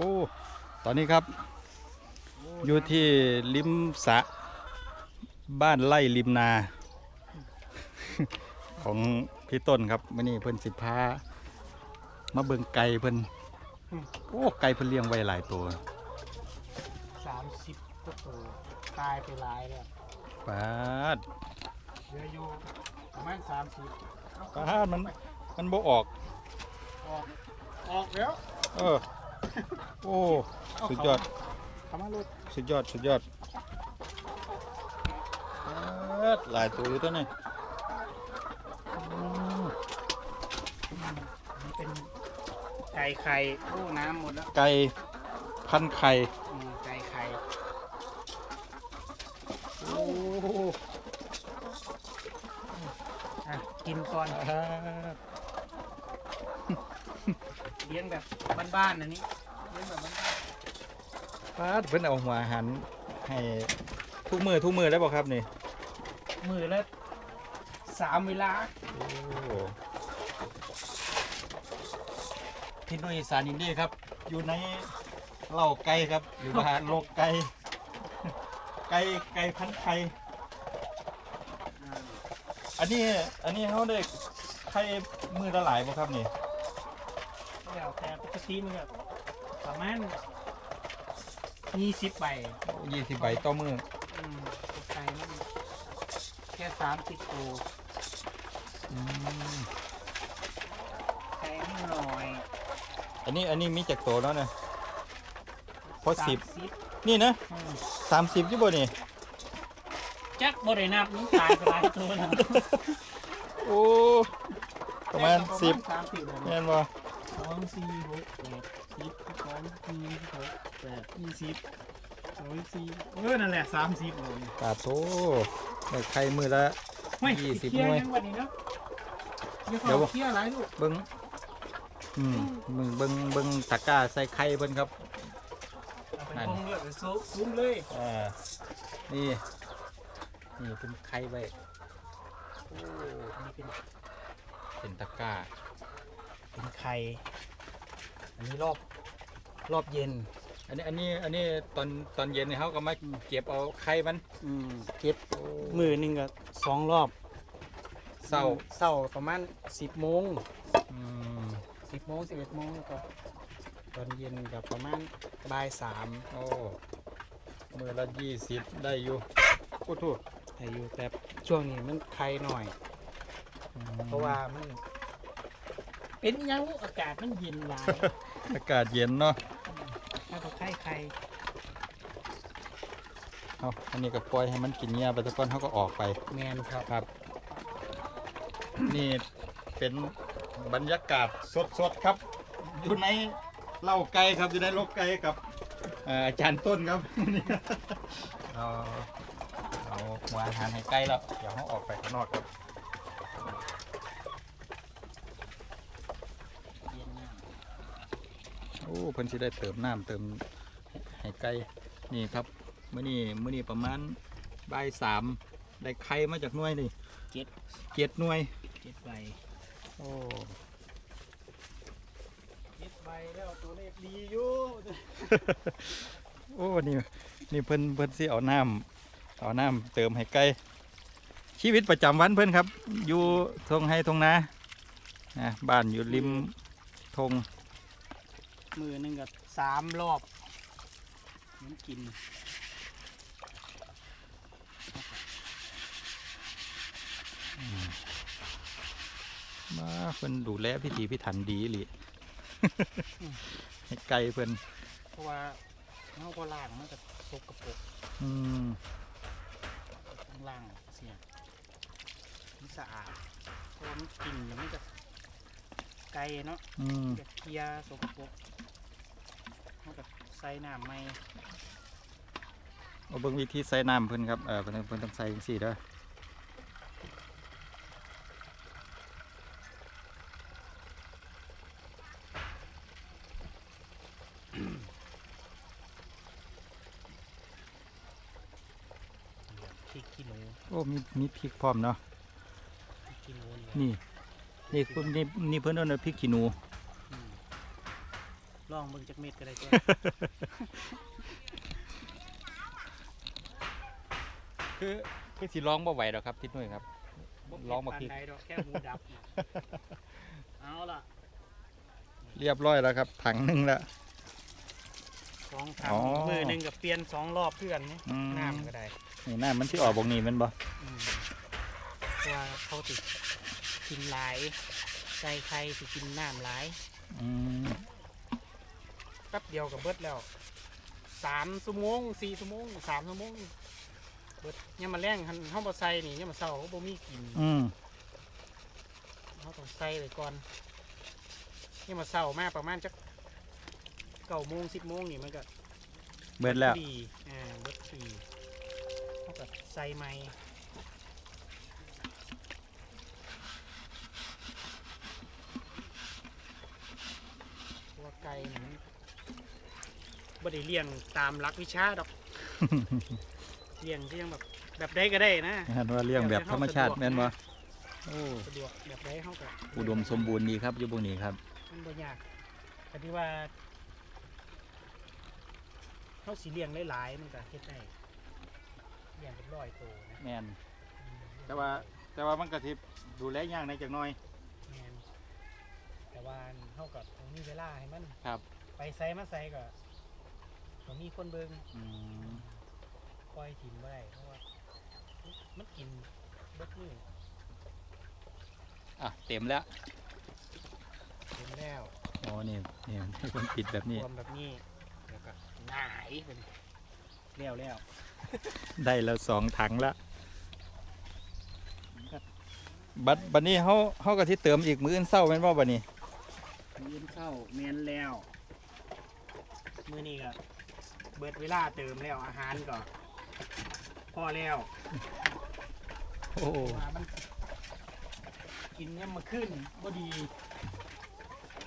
อ้ ตอนนี้ครับ อยู่ที่ริมสระบ้านไร่ริมนา ของพี่ต้นครับมื่อนี้เพิ่นสิพามาเบิ่งไก่เพิ่นโอ้ไก่เพิ่นเลี้ยงไว้หลายตัวสามสิบกว่าตัวตายไปหลายแล้วปาดเหลืออยู่ประมาณสามสิบปาดมันมันบ่ออก ออก ออกแล้ว เออ โอ้สุดยอดทำมาลดสุดยอดสุดยอดปาดหลายตัวอยู่ตัวนี้อืมมันเป็นไก่ไข่โอ้น้ำหมดแล้วไก่พันไข่อืมไก่ไข่โอ้อะกินก่อนปาดเลี้ยงแบบบ้านๆนะนี่ เลี้ยงแบบบ้านปาดเพิ่นเอาหัวอาหารให้ทุกมือทุกมือได้บ่ครับนี่ๆมือละสามเวลาโอ้พี่นุ้ยสารอินดี้ครับ อยู่ในเหล่าไก่ครับหรือว่าโลกไก่ไก่ไก่พันไข่อ่าอันนี้อันนี้เขาได้ไข่มือละหลายบ่ครับนี่แล้วแต่ปกติมันก็ ประมาณยี่สิบใบยี่สิบใบต่อมืออืมไก่มันแค่สามสิบตัวอืมไก่ไม่หน่อยอันนี้อันนี้มีจากโตแล้วนะ พอสิบสามสิบนี่นะอืมสามสิบยี่บ่นี่ จักบรินับนี่ตายไปหลายตัวแล้วโอ้ ประมาณสิบสามสิบเลยแม่นบ่สองสี่หกแปด สิบสองสี่หกแปดยี่สิบสองสี่เออนั่นแหละสามสิบเลยตาโตได้ไข่มือละไม่ยี่สิบเคลียหน่วยร์ยังวันนี้เนาะเดี๋ยวเดี๋ยวเขาเคลียร์อะไรลูกเบิ้งอืมเบิ้งเบิ้งเบิ้งตะกร้าใส่ไข่เพิ่นครับเอาไปนั่นปรุงเลยไปซุปซุ้มเลยอ่านี่นี่เป็นไข่ไว้โอ้อันนี้เป็นเป็นตะกร้าเป็นไข่อันนี้รอบ รอบเย็น อันนี้อันนี้อันนี้ตอนตอนเย็นเนี่ยเขาก็มาเก็บเอาไข่มันอืมเก็บมือหนึ่งก็สองรอบเศร้าเศร้าประมาณสิบโมงอืมสิบโมงสิบเอ็ดโมงแล้วก็ตอนเย็นกับประมาณบ่ายสามโอ้มือละยี่สิบได้อยู่โอ้โหแต่อยู่แต่ช่วงนี้มันไข่หน่อยอืมเพราะว่ามัน เป็นอิหยังอากาศมันเย็นหลาย อากาศเย็นเนาะถ้าตัวไข่ไข่ เอาอันนี้ก็ปล่อยให้มันกินเงี้ยไปตะก้อนเขาก็ออกไป แมนครับครับ นี่เป็นบรรยากาศสดๆครับ อยู่ในเล่าไก่ครับอยู่ในโลกไก่กับเอ่ออาจารย์ต้นครับเราเอาหัวอาหารให้ไก่แล้ว เดี๋ยวเขาออกไปข้างนอกครับเย็นมากโอ้เพิ่นสิได้เติมน้ำเติม ให้ไก่นี่ครับมื้อนี้มื้อนี้ประมาณบ่ายสามได้ไข่มาจากหน่วยนี่เจ็ดเจ็ดหน่วยเจ็ดใบโอ้เจ็ดใบแล้วตัวเลขดีอยู่โอ้นี่นี่เพิ่นเพิ่นสิเอาน้ำเอาน้ำเติมให้ไก่ชีวิตประจำวันเพิ่นครับ อยู่ทงให้ทงนานะบ้านอยู่ริมทงมือหนึ่งกับสามรอบ มันกินมาเพิ่นดูแลพิธีพิถันดีอีหลิให้ไก่เพิ่นเพราะว่าเขาก็ล่างมันก็สกปรกอืมต้องล่างเสียมันสะอาดเพราะว่ามันกินแล้วมันจะไก่เนาะอืมจะเคลียร์สกปรกเขาก็ ใส่น้ำไม่เอาเบิ่งวิธีใส่น้ำเพิ่นครับ เออเพิ่นเพิ่นต้องใส่จังซี่เด้อพริกขี้หนูโอ้มีมีพริกพร้อมเนาะพริกขี้หนูนี่นี่นี่คุณนี่นี่เพิ่นเอาพริกขี้หนูอืม ลองเบิ่งจักเม็ดก็ได้ตัวคือคือสิร้องบ่ไหวดอกครับทิศนุ้ยครับลองมาปานคิดใดดอกแค่หมูดับน่ะเอาล่ะเรียบร้อยแล้วครับ ถังหนึงแล้ว สองถังอ๋อมือหนึ่งกับเปลี่ยนสองรอบเพื่อนนี่อืม น้ำก็ได้นี่น้ามันที่ออกบงนี้แมันบ่อืมเพราะว่าเขาติดกินหลายไก่ไข่สิกินน้ำหลายอืม แป๊บเดียวกับเบิดแล้วสามชั่วโมงสี่ชั่วโมงสามชั่วโมงเบิดเนี่ยามมาแรงหันเฮาบ่ใส่นี่เนี่ยามมาเศร้าเขาบ่มีกินอืมเขาต้องใส่ไว้ก่อนเนี่ยามมาเศร้ามาประมาณจักเก้าโมงสิบโมงนี่มันก็เบิดแล้วดีอ่าเบิดดีเขาก็ใส่ใหม่ตัวไก่นี่มัน บ่ได้เลี้ยงตามหลักวิชาดอก เลี้ยงที่ยังแบบแบบใดก็ได้นะเห็นว่าเลี้ยงแบบธรรมชาติแม่นบ่โอ้สะดวกแบบใดเขาก็อุดมสมบูรณ์ดีครับอยู่บงนี้ครับ มันบ่ยากแต่ที่ว่าเขาสีเลี้ยงหลายๆมันก็เฮ็ดได้เลี้ยงเป็นร้อยตัวนะแม่นแต่ว่าแต่ว่ามันก็สิดูแลยากในจักหน่อยแม่นแต่ว่าเขาก็ต้องมีเวลาให้มันครับ ไปใส่มาใส่ก็ ต้องมีคนเบิ่งอืมปล่อยถิ่มบ่ได้เพราะว่า มันกินเบิดมืออะเต็มแล้วเต็มแล้วอ๋อนี่นี่มันให้คนปิดแบบนี้ รวมแบบนี้แล้วก็หงายไปเลยแล้วแล้วได้แล้วสองถังละบัดบัดนี้เฮาเฮาก็สิเติมอีกมื้ออนเช้าแม่นบ่บัดนี้ยืนเข้าเมนแล้ว มือนี้ก็ เบิดเวลาเติมแล้วอาหารก็พอแล้วโอ้ว่ามันกินเนี่ยามมาขึ้นบ่ดี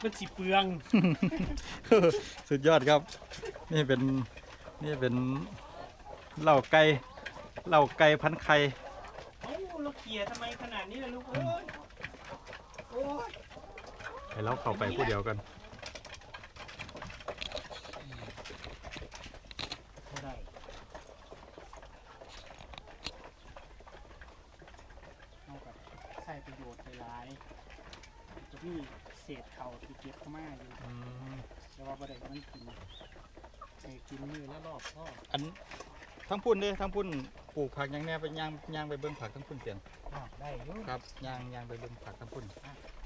มันสิเปลือง สุดยอดครับ นี่เป็นนี่เป็นเหล้าไก่เหล้าไก่พันไข่เอ้าเราเกลียทำไมขนาดนี้ล่ะลูกเอ้ยโอ้ย ให้เราเข้าไปผู้เดียวกัน บ่ได้เอากับ ใส่ประโยชน์หลายๆจะมีเศษเข่าที่เก็บเข้ามาอยู่แต่ว่าบ่ได้มันกินไอ้กินมือแล้วรอบพ่ออันทั้งพุ่นเด้ทั้งพุ่นปลูกผักหยังแน่ไปย่างย่างไปเบิ่งผักทั้งพุ่นเปลี่ยนรอบได้อยู่ครับย่างย่างไปเบิ่งผักทั้งพุ่น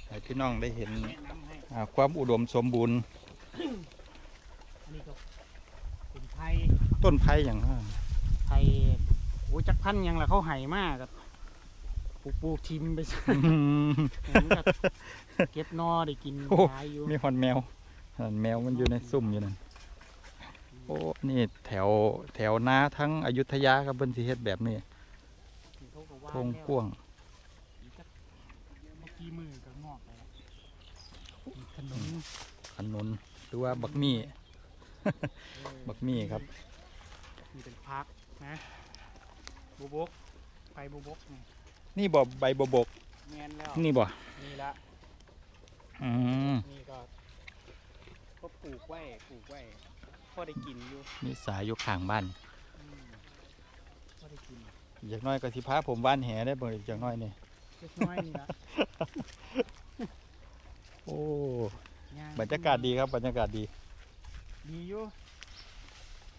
ให้พี่น้องได้เห็นแนะนำให้ อ่าความอุดมสมบูรณ์ อันนี้ก็เป็นไผ่ต้นไผ่อย่างนั้นไผ่โอ้ยจักพันหยังล่ะเขาไห่มากกับป ลูกปลูกทิมไปซะมันก็เก็บนอได้กินโอ้หลายอยู่มีหอนแมวหันแมวมันอยู่ในซุ่มอยู่นั่นโอ้นี่แถวแถวนาทั้งอยุธยาครับเบิ่นสิเฮ็ดแบบนี้เขาก็ว่าโพงแล้วกว้างอีกจักเมื่อกี้มือก็งอกไปแล้วมีขนมขนุนหรือว่าบักมี่ เออบักมี่ครับ มีเป็นพักนะบูบกไปบูบกนี่ นี่บ่ใบบก แมนแล้วนี่บ่นี่ละอืมนี่ก็ก็ปลูกไว้ปลูกไว้พอได้กินอยู่มีสายอยู่ข้างบ้านอืมพอได้กินอย่างน้อยก็สิพาผมบ้านแหได้บ่อย่างน้อยนี่เล็กน้อยนี่ละโอ้ย่งบรรยากาศดีครับบรรยากาศดี ดีอยู่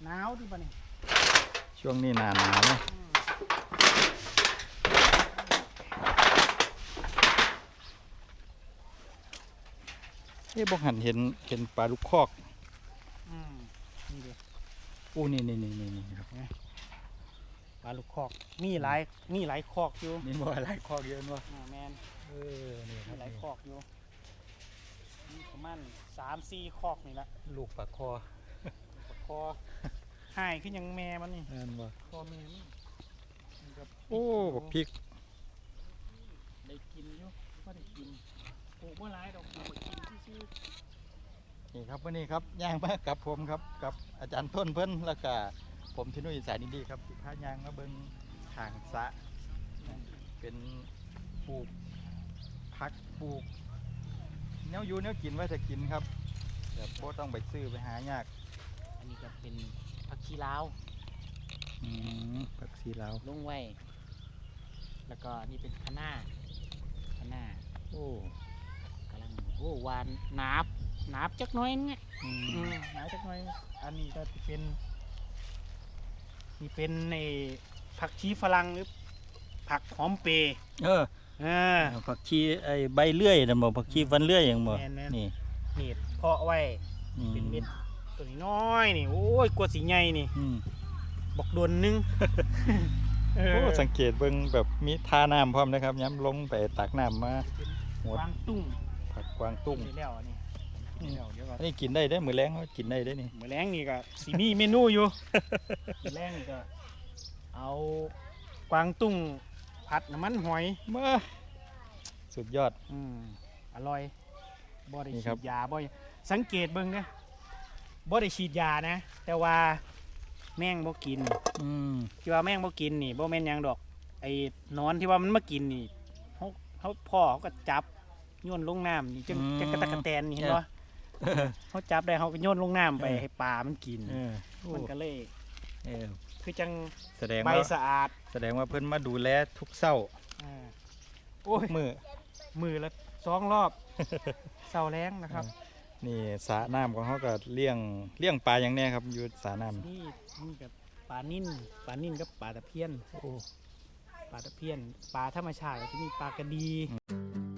หนาวที่ปะนี่ช่วงนี้หนาหนาวเนอะอืม เอ๊ะบ่หันเห็นเห็นปลาลูกคอกอืมนี่เด็อู้นี่นี่นี่นี่นี่ครับปลาลูกคอก มีหลายมีหลายคอกอยู่นี่บ่หลายคอกเยอะเนอะอ่าแมนเออนี่คมีรับหลายคอกอยู่มีประมาณสามสี่คอกนี่ละลูกปลาคอคอหายขึ้นยังแม่มันนี่นั่นบ่คอแม่มันมันก็โอ้บักพริกได้กินอยู่ก็ได้กินปลูกเมื่อไรดอกปลูกมากิ นซื่อนี่ครับวันนี้ครับย่างมากับผมครับกับอาจารย์ต้นเพิ่นแล้วก็ผมที่นุ่ยสายดีๆครับสิพาย่างมาเบิ่งทางสระเป็นปลูกผักปลูกแนวอยู่แนวกินไว้ถ้ากินครับๆแบบโบต้องไปซื้อไปหายาก อันนี้ก็เป็นผักชีลาวอืมผักชีลาวลงไว้ แล้วก็นี่เป็นคะน้าคะน้าโอ้กำลัง โอ้หวานหนาบหนาบจักหน้อยเนี่ยอือืมมหมายจักหน่อยอันนี้ก็สิเป็นนี่เป็นในผักชีฝรั่งหรือผักหอมเปรย์เอออ่า ผักชีไอ้ใบเลื่อยนั่นบ่ผักชีฟันเลื่อยอย่างบ่แม่นๆ นี่นี่เพาะไว้ อืมเป็นเม็ดตัวนี้น้อยนี่โอ้ยกลัวสีใหญ่นี่อืมบอกโดนนึงเออโอ้สังเกตเบิ่งแบบมีท่าน้ำพร้อมนะครับย้ำลงไปตักน้ำมา หมด วางตุ้งผั กกวางตุ้งได้แล้วนี่ได้แล้วเดี๋ยวก่อนอันนี้กินได้ได้อมือแรงเขากินได้ได้อนี่มื้อแรงนี่ก็สิมีเมนูอยู่ มื้อแรงนี่ก็ เอากวางตุ้งผัดน้ำมันหอย มาสุดยอด อืมอร่อยบ่ได้นี่ครัฉีบ ดยาบ่สังเกตเบิ่งนะบ่ได้ฉีดยานะ แต่ว่าแม่งบ่กิน อืมที่ว่าแม่งบ่กินนี่บ่แม่นหยังดอก ไอ้หนอนที่ว่ามันมากินนี่เขาเขาพ่อเขาก็จับ โยนลงน้ำนี่จังจังกระตะกะแตนนี่เห็นบ่เขาจับได้เขาก็โยนลงน้ำไปให้ปลามันกิน เออโอ้มันก็เลยเออคือจังแสดงใบว่าสะอาดแสดงว่าเพิ่นมาดูแลทุกเศร้าอ่าโอ้ยมือ มือละสองรอบเสาแรงนะครับ นี่สระน้ำของเขาก็เลี้ยงเลี้ยงปลาอย่างแน่ครับอยู่สระน้นี่นี่กับปลานิ่นปลานิ่นกับปลาตะเพียนำโอ้ ปลาตะเพียน ปลาธรรมชาติก็จะมีปลากระดี อื